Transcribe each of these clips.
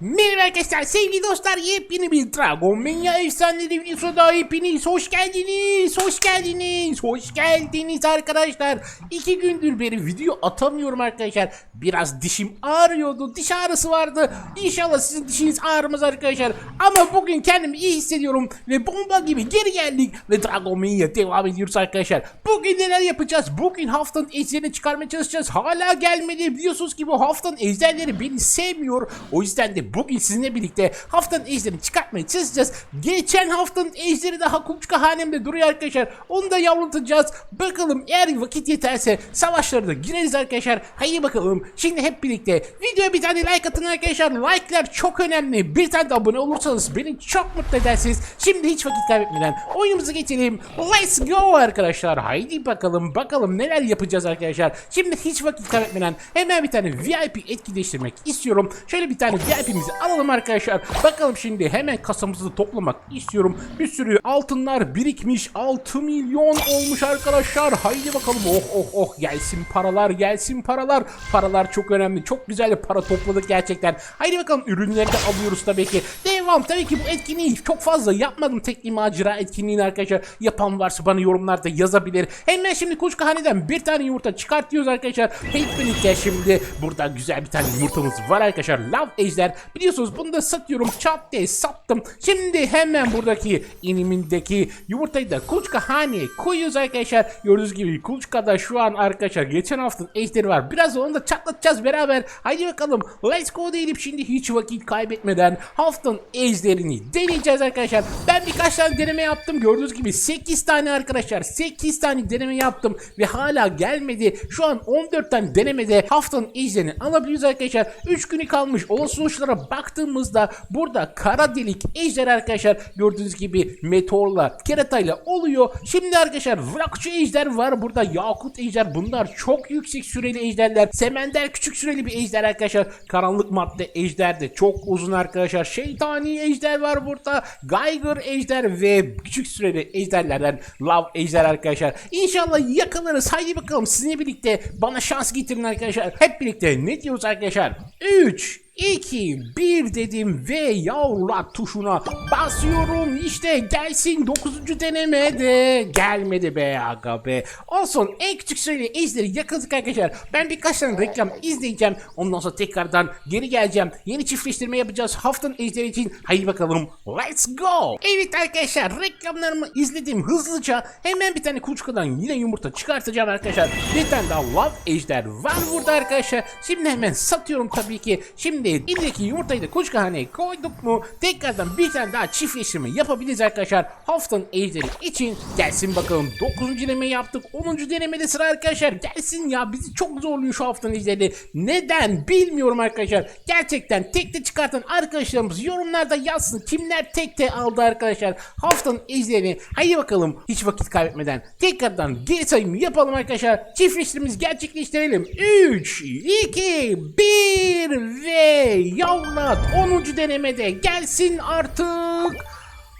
Merhaba arkadaşlar sevgili dostlar yepyeni bir Dragon Mania efsaneleri videosu daha hepiniz hoş geldiniz hoş geldiniz hoş geldiniz arkadaşlar. İki gündür beri video atamıyorum arkadaşlar. Biraz dişim ağrıyordu diş ağrısı vardı. İnşallah sizin dişiniz ağrımaz arkadaşlar. Ama bugün kendimi iyi hissediyorum ve bomba gibi geri geldik ve Dragon Mania devam ediyoruz arkadaşlar. Bugün neler yapacağız? Bugün haftanın ejderini çıkarmaya çalışacağız. Hala gelmedi. Biliyorsunuz ki bu haftanın ejderleri beni sevmiyor. O yüzden de bugün sizinle birlikte haftanın ejderini çıkartmaya çalışacağız. Geçen haftanın ejderi daha kuluçka hanemde duruyor arkadaşlar. Onu da yavrulatacağız. Bakalım eğer vakit yeterse savaşlara da gireriz arkadaşlar. Haydi bakalım. Şimdi hep birlikte videoya bir tane like atın arkadaşlar. Like'lar çok önemli. Bir tane de abone olursanız beni çok mutlu edersiniz. Şimdi hiç vakit kaybetmeden oyunumuza geçelim. Let's go arkadaşlar. Haydi bakalım bakalım neler yapacağız arkadaşlar. Şimdi hiç vakit kaybetmeden hemen bir tane VIP etkileştirmek istiyorum. Şöyle bir tane VIP'mizi alalım arkadaşlar. Bakalım şimdi hemen kasamızı toplamak istiyorum. Bir sürü altınlar birikmiş. 6 milyon olmuş arkadaşlar. Haydi bakalım. Oh oh oh gelsin paralar gelsin paralar. Paralar çok önemli. Çok güzel para topladık gerçekten. Haydi bakalım ürünleri de alıyoruz tabii ki. Devam tabii ki bu etkinliği çok fazla yapmadım. Tekli macera etkinliğini arkadaşlar. Yapan varsa bana yorumlarda yazabilir. Hemen şimdi Kuşkahane'den bir tane yumurta çıkartıyoruz arkadaşlar. Hep birlikte şimdi burada güzel bir tane yumurtamız var arkadaşlar. Love Ejder. Biliyorsunuz bunu da satıyorum. Çat diye sattım. Şimdi hemen buradaki inimindeki yumurtayı da Kuluçkahane'ye koyuyoruz arkadaşlar. Gördüğünüz gibi Kuluçka'da şu an arkadaşlar geçen haftanın ejderi var. Biraz onu da çatlatacağız beraber. Haydi bakalım. Let's go diyelim şimdi hiç vakit kaybetmeden haftanın ejderini deneyeceğiz arkadaşlar. Ben birkaç tane deneme yaptım. Gördüğünüz gibi 8 tane arkadaşlar. 8 tane deneme yaptım ve hala gelmedi. Şu an 14 tane denemede haftanın ejderini alabiliyoruz arkadaşlar. 3 günü kalmış. Olası baktığımızda burada kara delik ejder arkadaşlar gördüğünüz gibi meteorla keratayla oluyor. Şimdi arkadaşlar vrakçı ejder var burada yakut ejder bunlar çok yüksek süreli ejderler. Semender küçük süreli bir ejder arkadaşlar. Karanlık madde ejder de çok uzun arkadaşlar. Şeytani ejder var burada. Geiger ejder ve küçük süreli ejderlerden Love ejder arkadaşlar. İnşallah yakalarız. Haydi bakalım sizinle birlikte bana şans getirin arkadaşlar. Hep birlikte ne diyoruz arkadaşlar? 3 2, 1 dedim ve yavrular tuşuna basıyorum. İşte gelsin 9. deneme de gelmedi be aga be. Olsun en küçük süreli ejderi yakaladık arkadaşlar. Ben birkaç tane reklam izleyeceğim. Ondan sonra tekrardan geri geleceğim. Yeni çiftleştirme yapacağız haftanın ejderi için. Haydi bakalım let's go. Evet arkadaşlar reklamlarımı izledim hızlıca. Hemen bir tane kuluçkadan yine yumurta çıkartacağım arkadaşlar. Bir tane daha love ejder var burada arkadaşlar. Şimdi hemen satıyorum tabii ki. Şimdi İndeki yumurtayı da kuluçkahaneye koyduk mu tekrardan bir tane daha çiftleştirme yapabiliriz arkadaşlar. Haftanın ejderi için gelsin bakalım 9. deneme yaptık. 10. denemede sıra arkadaşlar gelsin ya bizi çok zorluyor şu haftanın ejderi. Neden bilmiyorum arkadaşlar. Gerçekten tekte çıkartan arkadaşlarımız yorumlarda yazsın. Kimler tekte aldı arkadaşlar. Haftanın ejderini haydi bakalım hiç vakit kaybetmeden tekrardan geri sayımı yapalım arkadaşlar. Çiftleştirmemizi gerçekleştirelim. 3, 2, 1 ve yavrulat 10. denemede gelsin artık.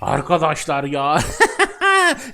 Arkadaşlar ya.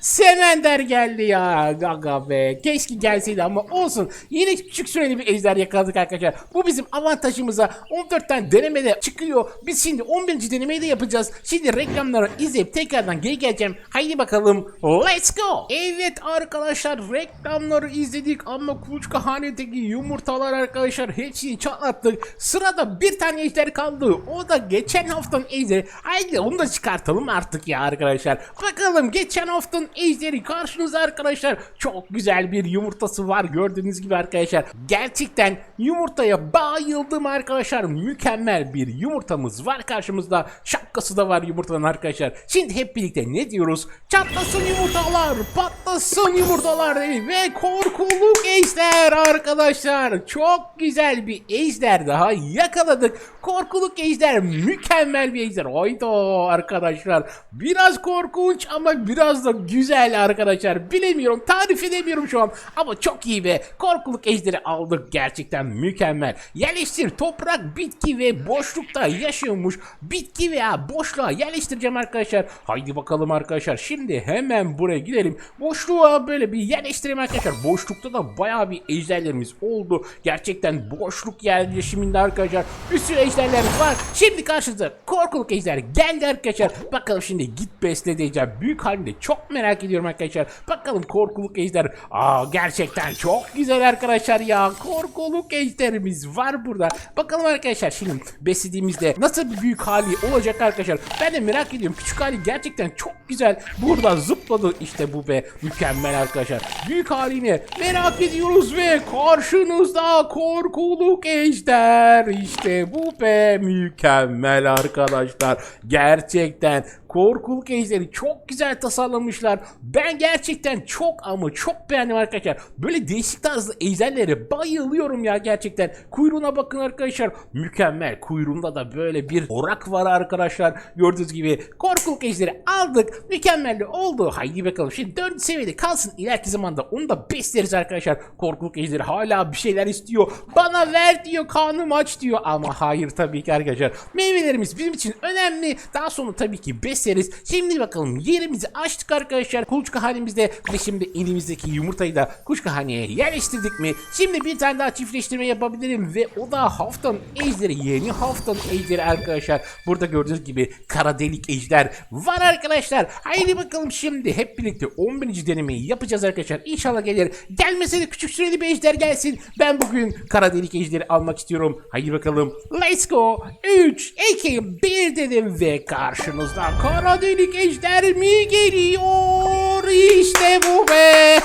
Semender geldi ya. Gaga be. Keşke gelseydi ama olsun. Yine küçük süreli bir ejder yakaladık arkadaşlar. Bu bizim avantajımıza 14 tane denemede çıkıyor. Biz şimdi 11. denemeyi de yapacağız. Şimdi reklamları izleyip tekrardan geri geleceğim. Haydi bakalım. Let's go. Evet arkadaşlar reklamları izledik ama kuluçka hanedeki yumurtalar arkadaşlar hepsini çatlattık. Sırada bir tane ejder kaldı. O da geçen haftanın ejderi. Haydi onu da çıkartalım artık ya arkadaşlar. Bakalım geçen haftanın ejderi karşınızda arkadaşlar. Çok güzel bir yumurtası var gördüğünüz gibi arkadaşlar. Gerçekten yumurtaya bayıldım arkadaşlar. Mükemmel bir yumurtamız var karşımızda. Şapkası da var yumurtanın arkadaşlar. Şimdi hep birlikte ne diyoruz? Çatlasın yumurtalar, patlasın yumurtalar ve korkuluk ejder arkadaşlar. Çok güzel bir ejder daha yakaladık. Korkuluk ejder mükemmel bir ejder. Hayda arkadaşlar. Biraz korkunç ama biraz da güzel arkadaşlar. Bilemiyorum tarif edemiyorum şu an. Ama çok iyi ve korkuluk ejderi aldık. Gerçekten mükemmel. Yerleştir toprak, bitki ve boşlukta yaşıyormuş. Bitki veya boşluğa yerleştireceğim arkadaşlar. Haydi bakalım arkadaşlar. Şimdi hemen buraya gidelim. Boşluğa böyle bir yerleştirelim arkadaşlar. Boşlukta da bayağı bir ejderlerimiz oldu. Gerçekten boşluk yerleşiminde arkadaşlar. Bir sürü ejderler var. Şimdi karşınıza korkuluk ejder geldi arkadaşlar. Bakalım şimdi git besle diyeceğim. Büyük halinde çok merak ediyorum arkadaşlar. Bakalım korkuluk ejder. Aa gerçekten çok güzel arkadaşlar ya. Korkuluk ejderimiz var burada. Bakalım arkadaşlar şimdi beslediğimizde nasıl bir büyük hali olacak arkadaşlar. Ben de merak ediyorum. Küçük hali gerçekten çok güzel. Burada zıpladı işte bu be. Mükemmel arkadaşlar. Büyük halini merak ediyoruz ve karşınızda korkuluk ejder. İşte bu be. Mükemmel arkadaşlar. Gerçekten korkuluk ejderi çok güzel tasarlamışlar. Ben gerçekten çok ama çok beğendim arkadaşlar. Böyle değişik tarzlı ejderlere bayılıyorum ya gerçekten. Kuyruğuna bakın arkadaşlar. Mükemmel. Kuyruğunda da böyle bir orak var arkadaşlar. Gördüğünüz gibi korkuluk ejderi aldık. Mükemmel de oldu. Haydi bakalım. Şimdi 4. seviyede kalsın. İleriki zamanda onu da besleriz arkadaşlar. Korkuluk ejderi hala bir şeyler istiyor. Bana ver diyor. Karnım aç diyor. Ama hayır tabii ki arkadaşlar. Meyvelerimiz bizim için önemli. Daha sonra tabii ki besleriz. Şimdi bakalım yerimizi açtık arkadaşlar. Kuluçka halimizde ve şimdi elimizdeki yumurtayı da kuluçka haneye yerleştirdik mi? Şimdi bir tane daha çiftleştirme yapabilirim ve o da haftanın ejderi. Yeni haftanın ejderi arkadaşlar. Burada gördüğünüz gibi kara delik ejder var arkadaşlar. Haydi bakalım şimdi hep birlikte 11. denemeyi yapacağız arkadaşlar. İnşallah gelir. Gelmese de küçük süreli bir ejder gelsin. Ben bugün kara delik ejderi almak istiyorum. Haydi bakalım. Let's go. 3, 2, 1 dedim ve karşınızda kara delik ejder mi geliyor? İşte bu be.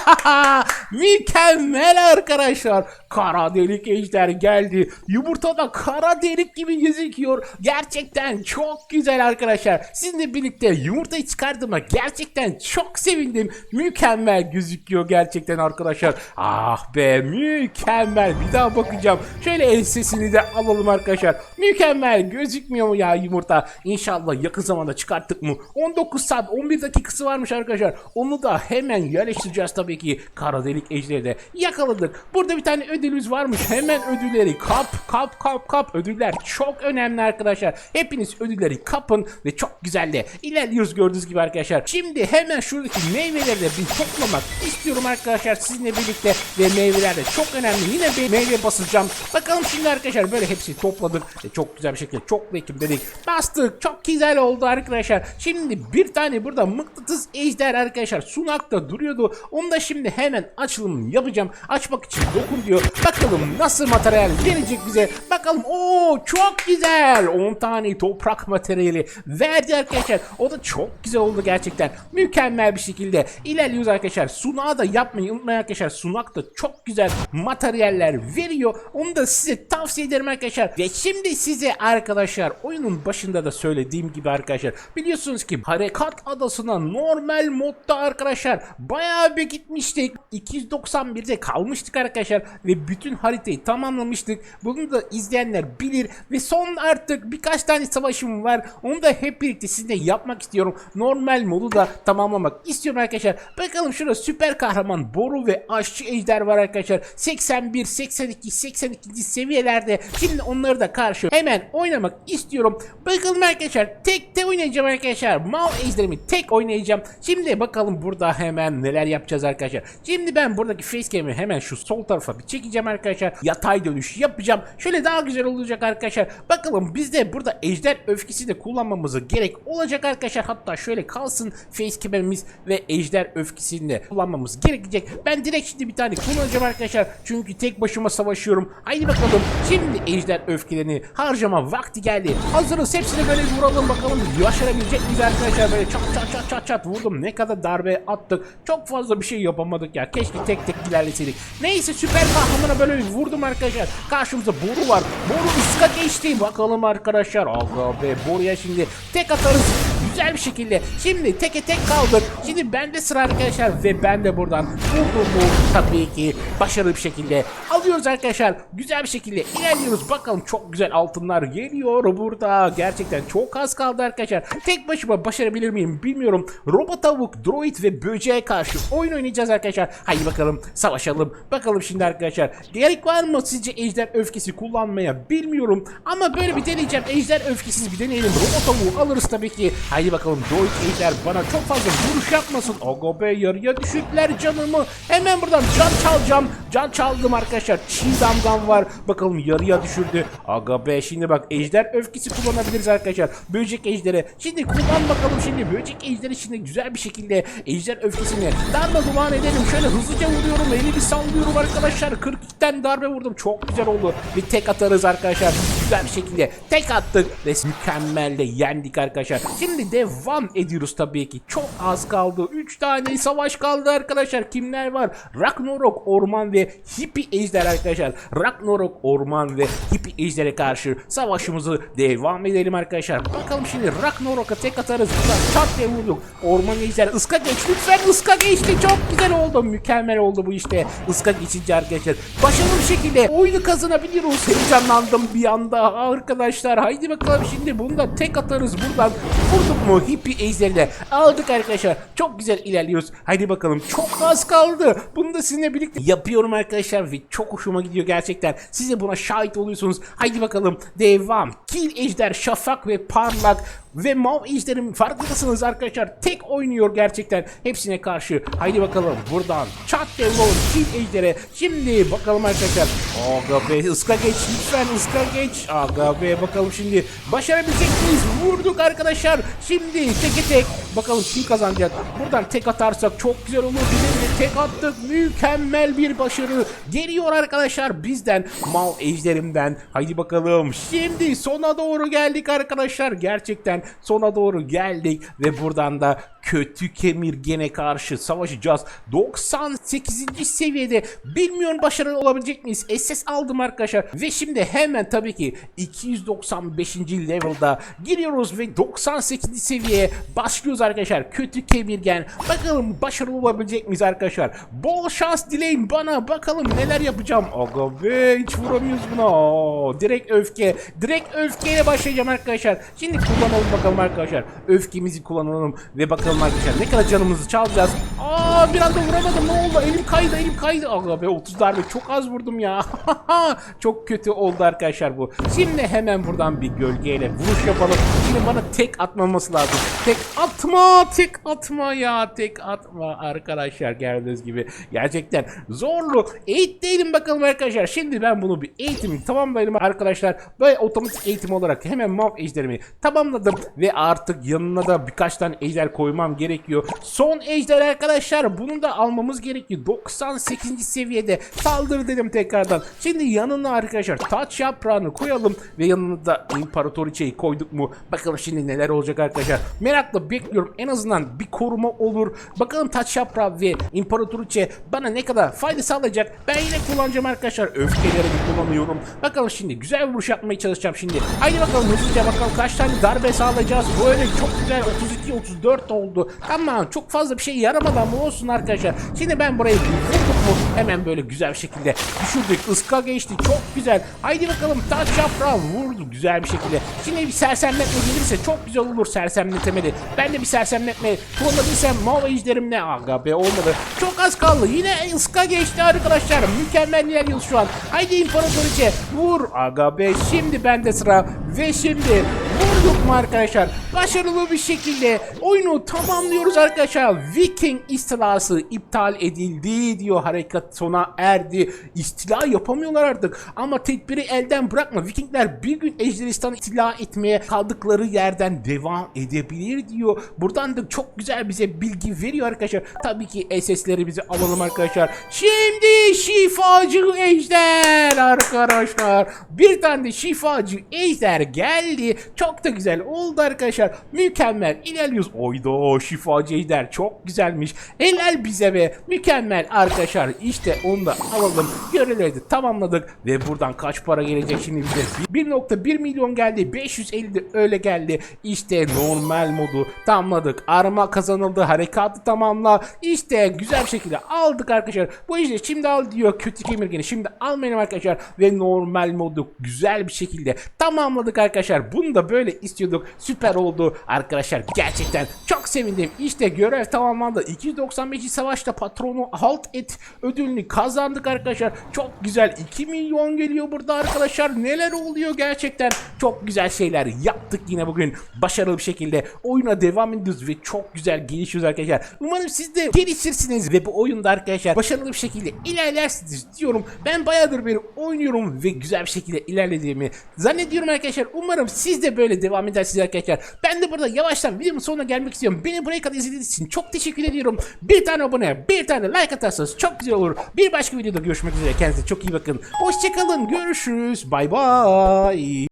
Mükemmel arkadaşlar. Kara delik ejder geldi. Yumurta da kara delik gibi gözüküyor. Gerçekten çok güzel arkadaşlar. Sizinle birlikte yumurtayı çıkardığıma gerçekten çok sevindim. Mükemmel gözüküyor gerçekten arkadaşlar. Ah be mükemmel. Bir daha bakacağım. Şöyle el sesini de alalım arkadaşlar. Mükemmel gözükmüyor mu ya yumurta? İnşallah yakın zamanda çıkarttık mı? 19 saat 11 dakikası varmış arkadaşlar. Onu da hemen yerleştireceğiz tabii ki. Kara delik ejderi de yakaladık. Burada bir tane ödülümüz varmış. Hemen ödülleri kap kap kap kap. Ödüller çok önemli arkadaşlar. Hepiniz ödülleri kapın ve çok güzel de ilerliyoruz gördüğünüz gibi arkadaşlar. Şimdi hemen şuradaki meyveleri de bir toplamak istiyorum arkadaşlar sizinle birlikte ve meyveler de çok önemli. Yine bir meyve basacağım. Bakalım şimdi arkadaşlar böyle hepsini topladık ve çok güzel bir şekilde çok ekim dedik. Bastık. Çok güzel oldu arkadaşlar. Şimdi bir tane burada mıknatıs ejder arkadaşlar sunakta duruyordu. Onu da şimdi hemen açılımını yapacağım. Açmak için dokun diyor. Bakalım nasıl materyal gelecek bize. Bakalım o çok güzel. 10 tane toprak materyali verdi arkadaşlar. O da çok güzel oldu gerçekten. Mükemmel bir şekilde ilerliyoruz arkadaşlar. Sunağı da yapmayı unutmayın arkadaşlar. Sunak da çok güzel materyaller veriyor. Onu da size tavsiye ederim arkadaşlar. Ve şimdi size arkadaşlar oyunun başında da söylediğim gibi arkadaşlar. Biliyorsunuz ki Harekat Adası'na normal modda arkadaşlar bayağı bir gitmiştik. 291'de kalmıştık arkadaşlar ve bütün haritayı tamamlamıştık. Bunu da izleyenler bilir ve son artık birkaç tane savaşım var. Onu da hep birlikte sizinle yapmak istiyorum. Normal modu da tamamlamak istiyorum arkadaşlar. Bakalım şurada süper kahraman Boru ve Aşçı Ejder var arkadaşlar. 81, 82, 82. seviyelerde. Şimdi onları da karşı hemen oynamak istiyorum. Bakalım arkadaşlar tek de oynayacağım arkadaşlar. Mal Ejder'imi tek oynayacağım. Şimdi bakalım burada hemen neler yapacağız arkadaşlar. Şimdi ben buradaki facecam'i hemen şu sol tarafa bir çekeceğim arkadaşlar. Yatay dönüş yapacağım. Şöyle daha güzel olacak arkadaşlar. Bakalım biz de burada ejder öfkesi de kullanmamızı gerek olacak arkadaşlar. Hatta şöyle kalsın facecam'imiz ve ejder öfkesini de kullanmamız gerekecek. Ben direkt şimdi bir tane kullanacağım arkadaşlar. Çünkü tek başıma savaşıyorum. Haydi bakalım. Şimdi ejder öfkelerini harcama vakti geldi. Hazırız. Hepsine böyle vuralım bakalım. Başarabilecek miyiz arkadaşlar? Böyle çat çat çat çat çat vurdum. Ne kadar darbe attık. Çok fazla bir şey yapamadık ya. Keşke tek tek ilerleseydik. Neyse süper kahramana böyle bir vurdum arkadaşlar. Karşımızda boru var. Boru ıska geçti. Bakalım arkadaşlar. Aga be boruya şimdi tek atarız. Güzel bir şekilde. Şimdi teke tek kaldık. Şimdi bende sıra arkadaşlar ve ben de buradan vurduğumu tabii ki başarılı bir şekilde alıyoruz arkadaşlar. Güzel bir şekilde ilerliyoruz. Bakalım çok güzel altınlar geliyor burada. Gerçekten çok az kaldı arkadaşlar. Tek başıma başarabilir miyim bilmiyorum. Robot tavuk, droid ve böceğe karşı oyun oynayacağız arkadaşlar. Haydi bakalım savaşalım. Bakalım şimdi arkadaşlar. Gerek var mı sizce ejder öfkesi kullanmaya bilmiyorum. Ama böyle bir deneyeceğim. Ejder öfkesiz bir deneyelim. Robot tavuğu alırız tabii ki. Haydi bakalım droid ejder bana çok fazla vuruş yapmasın. Aga be yarıya düşürdüler canımı. Hemen buradan can çalacağım. Can çaldım arkadaşlar. Çiğ damgam var. Bakalım yarıya düşürdü. Aga be şimdi bak ejder öfkesi kullanabiliriz arkadaşlar. Böcek ejderi. Şimdi kullan bakalım şimdi. Böcek ejderi şimdi güzel bir şekilde ejder öfkesini darma duman edelim. Şöyle hızlıca vuruyorum. Elimi sallıyorum arkadaşlar. 42'ten darbe vurdum. Çok güzel oldu. Bir tek atarız arkadaşlar. Güzel şekilde tek attık. Ve mükemmel de yendik arkadaşlar. Şimdi devam ediyoruz tabii ki. Çok az kaldı. 3 tane savaş kaldı arkadaşlar. Kimler var? Ragnarok orman ve hippie ejder arkadaşlar. Ragnarok orman ve hippie ejdere karşı savaşımızı devam edelim arkadaşlar. Bakalım şimdi Ragnarok'a tek atarız. Buradan çat diye vurduk. Orman ejder ıska geç lütfen ıska geçti. Çok güzel oldu. Mükemmel oldu bu işte. Iska geçince arkadaşlar. Başarılı bir şekilde oyunu kazanabiliyoruz. Heyecanlandım bir anda arkadaşlar. Haydi bakalım şimdi bunu da tek atarız buradan. Vurduk mu hippie ejderle. Aldık arkadaşlar. Çok güzel ilerliyoruz. Haydi bakalım. Çok az kaldı. Bunu da sizinle birlikte yapıyorum arkadaşlar ve çok hoşuma gidiyor gerçekten. Siz de buna şahit oluyorsunuz. Haydi bakalım. Devam. Kill ejder, şafak ve parlak ve mav ejderim farkındasınız arkadaşlar. Tek oynuyor gerçekten hepsine karşı. Haydi bakalım buradan çat devlon kill ejdere. Şimdi bakalım arkadaşlar. Aga be ıska geç lütfen ıska geç. Aga be bakalım şimdi başarabilecek miyiz? Vurduk arkadaşlar. Şimdi teke tek. Bakalım kim kazanacak. Buradan tek atarsak çok güzel olur. Bizim tek attık. Mükemmel bir başarı. Geliyor arkadaşlar bizden. Mal ejderimden. Haydi bakalım. Şimdi sona doğru geldik arkadaşlar. Gerçekten sona doğru geldik. Ve buradan da kötü kemirgene karşı savaşacağız. 98. seviyede bilmiyorum başarılı olabilecek miyiz? SS aldım arkadaşlar. Ve şimdi hemen tabii ki 295. level'da giriyoruz ve 98. seviyeye başlıyoruz arkadaşlar. Kötü kemirgen. Bakalım başarılı olabilecek miyiz arkadaşlar? Bol şans dileyin bana. Bakalım neler yapacağım. Aga be hiç vuramıyoruz buna. Oo, direkt öfke. Direkt öfkeyle başlayacağım arkadaşlar. Şimdi kullanalım bakalım arkadaşlar. Öfkemizi kullanalım ve bakalım arkadaşlar ne kadar canımızı çalacağız. Aa bir anda vuramadım ne oldu? Elim kaydı elim kaydı. Aga be 30 darbe çok az vurdum ya. çok kötü oldu arkadaşlar bu. Şimdi hemen buradan bir gölgeyle vuruş yapalım. Şimdi bana tek atmaması lazım. Tek atma tek atma ya tek atma arkadaşlar gördüğünüz gibi. Gerçekten zorlu. Eğitteydim bakalım arkadaşlar. Şimdi ben bunu bir eğitim tamamlayalım arkadaşlar. Böyle otomatik eğitim olarak hemen mav ejderimi tamamladım. Ve artık yanına da birkaç tane ejder koymam gerekiyor. Son ejder arkadaşlar bunu da almamız gerekiyor. 98. seviyede saldır dedim tekrardan. Şimdi yanına arkadaşlar taç yaprağını koyalım ve yanına da imparatoriçeyi koyduk mu? Bakalım şimdi neler olacak arkadaşlar. Merakla bekliyorum. En azından bir koruma olur. Bakalım taç yaprağı ve imparatoriçe bana ne kadar fayda sağlayacak. Ben yine kullanacağım arkadaşlar. Öfkelerimi kullanıyorum. Bakalım şimdi güzel bir vuruş yapmaya çalışacağım şimdi. Haydi bakalım hızlıca bakalım kaç tane darbe sağlayacağız. Böyle çok güzel 32 34 oldu. Tamam çok fazla bir şey yaramadan mı olsun arkadaşlar. Şimdi ben burayı vurduk mu hemen böyle güzel bir şekilde düşürdük. Iska geçti çok güzel. Haydi bakalım taç yaprağı vurdu güzel bir şekilde. Şimdi bir sersemletme gelirse çok güzel olur sersemletemedi. Ben de bir sersemletme kullanabilsem mav ejderim ne aga be olmadı. Çok az kaldı. Yine ıska geçti arkadaşlar. Mükemmel ilerliyoruz şu an. Haydi imparatoriçe vur aga be. Şimdi bende sıra ve şimdi vurduk mu arkadaşlar? Başarılı bir şekilde oyunu tamamlıyoruz arkadaşlar. Viking istilası iptal edildi diyor. Harekat sona erdi. İstila yapamıyorlar artık. Ama tedbiri elden bırakma. Vikingler bir gün Ejderistan istila etmeye kaldıkları yerden devam edebilir diyor. Buradan da çok güzel bize bilgi veriyor arkadaşlar. Tabii ki SS'lerimizi alalım arkadaşlar. Şimdi şifacı ejder arkadaşlar. Bir tane de şifacı ejder geldi. Çok Çok da güzel oldu arkadaşlar. Mükemmel ilerliyoruz. Oyda şifacı ejder çok güzelmiş. Helal bize be. Mükemmel arkadaşlar. İşte onu da alalım. Görevleri de tamamladık. Ve buradan kaç para gelecek şimdi bize? 1.1 milyon geldi. 550 de öyle geldi. İşte normal modu tamamladık. Arma kazanıldı. Harekatı tamamla. İşte güzel bir şekilde aldık arkadaşlar. Bu işte şimdi al diyor kötü kemirgeni. Şimdi almayalım arkadaşlar. Ve normal modu güzel bir şekilde tamamladık arkadaşlar. Bunu da böyle istiyorduk. Süper oldu arkadaşlar. Gerçekten çok sevindim. İşte görev tamamlandı. 295. savaşta patronu halt et ödülünü kazandık arkadaşlar. Çok güzel. 2 milyon geliyor burada arkadaşlar. Neler oluyor gerçekten. Çok güzel şeyler yaptık yine bugün. Başarılı bir şekilde oyuna devam ediyoruz ve çok güzel gelişiyoruz arkadaşlar. Umarım siz de gelişirsiniz ve bu oyunda arkadaşlar başarılı bir şekilde ilerlersiniz diyorum. Ben bayağıdır beri oynuyorum ve güzel bir şekilde ilerlediğimi zannediyorum arkadaşlar. Umarım siz de böyle devam edersiniz arkadaşlar. Ben de burada yavaştan videomun sonuna gelmek istiyorum. Beni buraya kadar izlediğiniz için çok teşekkür ediyorum. Bir tane abone, bir tane like atarsanız çok güzel olur. Bir başka videoda görüşmek üzere. Kendinize çok iyi bakın. Hoşçakalın. Görüşürüz. Bay bay.